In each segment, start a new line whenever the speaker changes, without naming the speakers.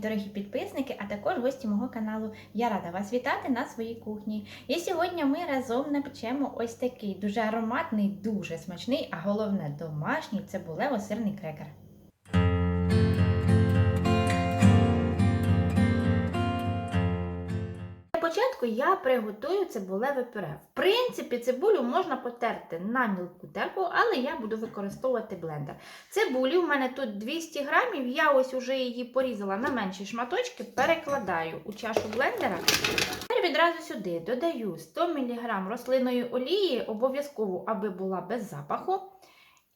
дорогі підписники, а також гості мого каналу. Я рада вас вітати на своїй кухні. І сьогодні ми разом напечемо ось такий дуже ароматний, дуже смачний, а головне домашній цибулево-сирний крекер. Початку я приготую цибулеве пюре. В принципі, цибулю можна потерти на мілку терку, але я буду використовувати блендер. Цибулі у мене тут 200 грамів, я ось уже її порізала на менші шматочки, перекладаю у чашу блендера. Тепер відразу сюди додаю 100 мг рослинної олії, обов'язково, аби була без запаху.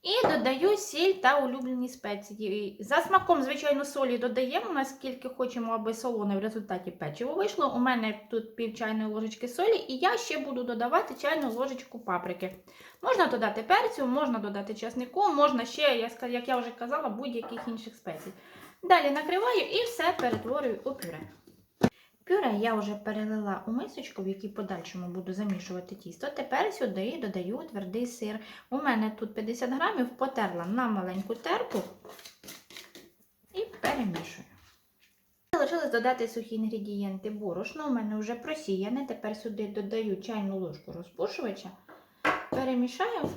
І додаю сіль та улюблені спеції. За смаком, звичайно, солі додаємо, наскільки хочемо, аби солоне в результаті печиво вийшло. У мене тут пів чайної ложечки солі, і я ще буду додавати чайну ложечку паприки. Можна додати перцю, можна додати чеснику, можна ще, як я вже казала, будь-яких інших спецій. Далі накриваю і все перетворюю у пюре. Я вже перелила у мисочку, в якій подальшому буду замішувати тісто. Тепер сюди додаю твердий сир. У мене тут 50 грамів, потерла на маленьку терку і перемішую. Залишилось додати сухі інгредієнти борошно. У мене вже просіяне. Тепер сюди додаю чайну ложку розпушувача, перемішаю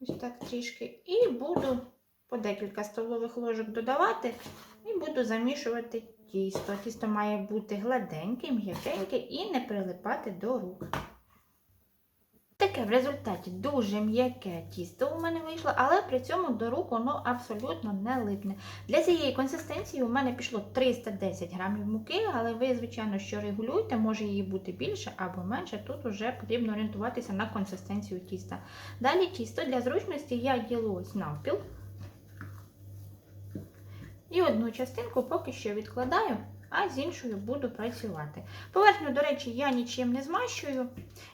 ось так трішки, і буду по декілька столових ложок додавати і буду замішувати тісто. Тісто має бути гладеньке, м'якеньке і не прилипати до рук. Таке в результаті дуже м'яке тісто у мене вийшло, але при цьому до рук воно абсолютно не липне. Для цієї консистенції у мене пішло 310 грамів муки, але ви, звичайно, що регулюєте, може її бути більше або менше. Тут вже потрібно орієнтуватися на консистенцію тіста. Далі тісто для зручності я ділю ось навпіл. І одну частинку поки що відкладаю, а з іншою буду працювати. Поверхню, до речі, я нічим не змащую.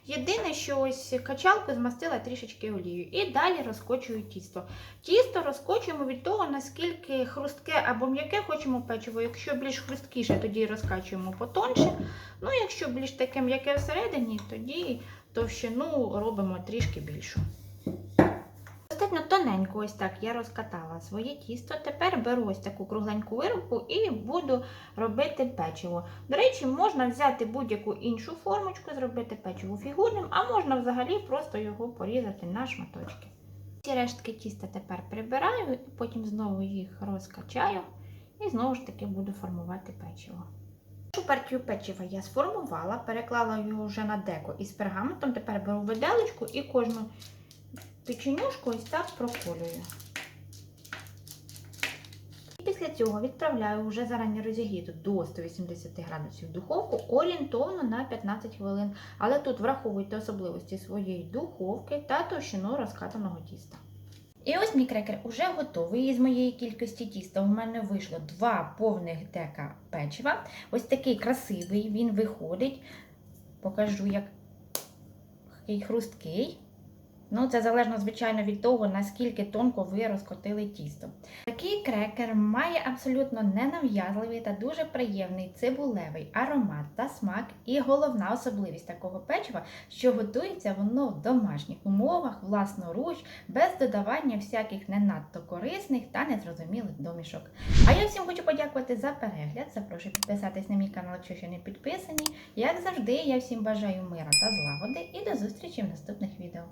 Єдине, що ось качалку змастила трішечки олією. І далі розкочую тісто. Тісто розкочуємо від того, наскільки хрустке або м'яке хочемо печиво. Якщо більш хрусткіше, тоді розкачуємо потонше. Ну, якщо більш таке м'яке всередині, тоді товщину робимо трішки більшу. Тоненько, ось так я розкатала своє тісто. Тепер беру ось таку кругленьку виробку і буду робити печиво. До речі, можна взяти будь-яку іншу формочку, зробити печиво фігурним, а можна взагалі просто його порізати на шматочки. Ці рештки тіста тепер прибираю, потім знову їх розкачаю і знову ж таки буду формувати печиво. Першу партію печива я сформувала, переклала його вже на деко із пергаментом. Тепер беру виделочку і кожну печенюшку ось так проколюю. І після цього відправляю вже зарані розігріту до 180 градусів духовку орієнтовно на 15 хвилин. Але тут враховуйте особливості своєї духовки та товщину розкатаного тіста. І ось мій крекер уже готовий. Із моєї кількості тіста у мене вийшло два повних дека печива. Ось такий красивий він виходить. Покажу, як хрусткий. Ну, це залежно, звичайно, від того, наскільки тонко ви розкотили тісто. Такий крекер має абсолютно ненав'язливий та дуже приємний цибулевий аромат та смак. І головна особливість такого печива, що готується воно в домашніх умовах, власноруч, без додавання всяких не надто корисних та незрозумілих домішок. А я всім хочу подякувати за перегляд. Запрошую підписатись на мій канал, якщо ще не підписані. Як завжди, я всім бажаю мира та злагоди і до зустрічі в наступних відео.